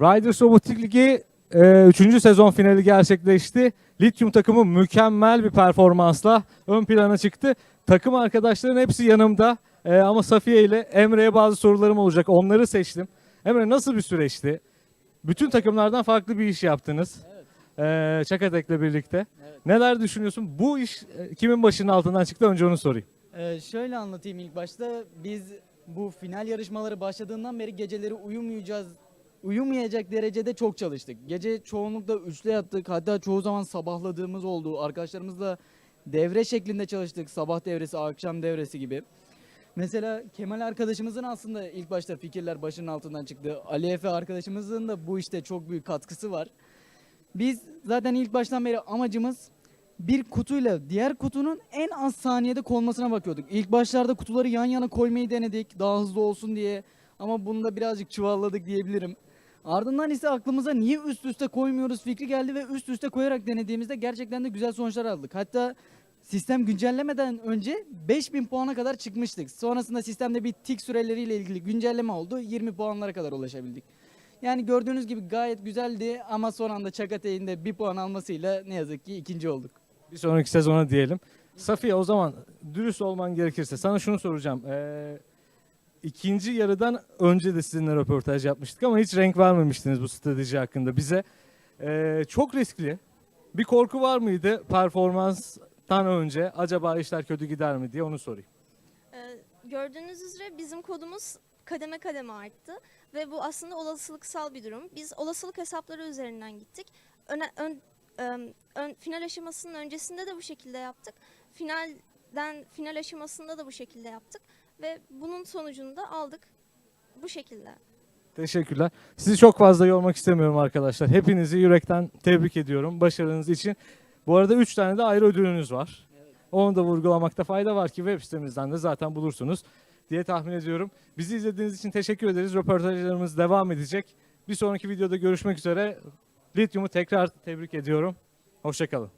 Riders Robotik Ligi 3. sezon finali gerçekleşti. Lityum takımı mükemmel bir performansla ön plana çıktı. Takım arkadaşların hepsi yanımda E, ama Safiye ile Emre'ye bazı sorularım olacak. Onları seçtim. Emre nasıl bir süreçti? Bütün takımlardan farklı bir iş yaptınız. E, Çakatek'le birlikte. Evet. Neler düşünüyorsun? Bu iş e, kimin başının altından çıktı? Önce onu sorayım. Ee, şöyle anlatayım ilk başta. Biz bu final yarışmaları başladığından beri geceleri uyumayacağız, uyumayacak derecede çok çalıştık. Gece çoğunlukla üçlü yattık. Hatta çoğu zaman sabahladığımız oldu. Arkadaşlarımızla devre şeklinde çalıştık. Sabah devresi, akşam devresi gibi. Mesela Kemal arkadaşımızın aslında ilk başta fikirler başının altından çıktı. Ali Efe arkadaşımızın da bu işte çok büyük katkısı var. Biz zaten ilk baştan beri amacımız bir kutuyla diğer kutunun en az saniyede konmasına bakıyorduk. İlk başlarda kutuları yan yana koymayı denedik daha hızlı olsun diye ama bunda birazcık çuvalladık diyebilirim. Ardından ise aklımıza niye üst üste koymuyoruz fikri geldi ve üst üste koyarak denediğimizde gerçekten de güzel sonuçlar aldık. Hatta sistem güncellemeden önce 5000 puana kadar çıkmıştık. Sonrasında sistemde bir tik süreleriyle ilgili güncelleme oldu. 20 puanlara kadar ulaşabildik. Yani gördüğünüz gibi gayet güzeldi ama son anda Çakate'nin de bir puan almasıyla ne yazık ki ikinci olduk. Bir sonraki sezona diyelim. Safiye o zaman dürüst olman gerekirse sana şunu soracağım. Ee, ikinci yarıdan önce de sizinle röportaj yapmıştık ama hiç renk vermemiştiniz bu strateji hakkında bize. Ee, çok riskli. Bir korku var mıydı performanstan önce? Acaba işler kötü gider mi diye onu sorayım. Ee, gördüğünüz üzere bizim kodumuz kademe kademe arttı ve bu aslında olasılıksal bir durum. Biz olasılık hesapları üzerinden gittik. Öne, ön, em, ön- final aşamasının öncesinde de bu şekilde yaptık. Finalden final aşamasında da bu şekilde yaptık ve bunun sonucunu da aldık bu şekilde. Teşekkürler. Sizi çok fazla yormak istemiyorum arkadaşlar. Hepinizi yürekten tebrik ediyorum başarınız için. Bu arada 3 tane de ayrı ödülünüz var. Onu da vurgulamakta fayda var ki web sitemizden de zaten bulursunuz diye tahmin ediyorum. Bizi izlediğiniz için teşekkür ederiz. Röportajlarımız devam edecek. Bir sonraki videoda görüşmek üzere. Lityum'u tekrar tebrik ediyorum. Hoşçakalın.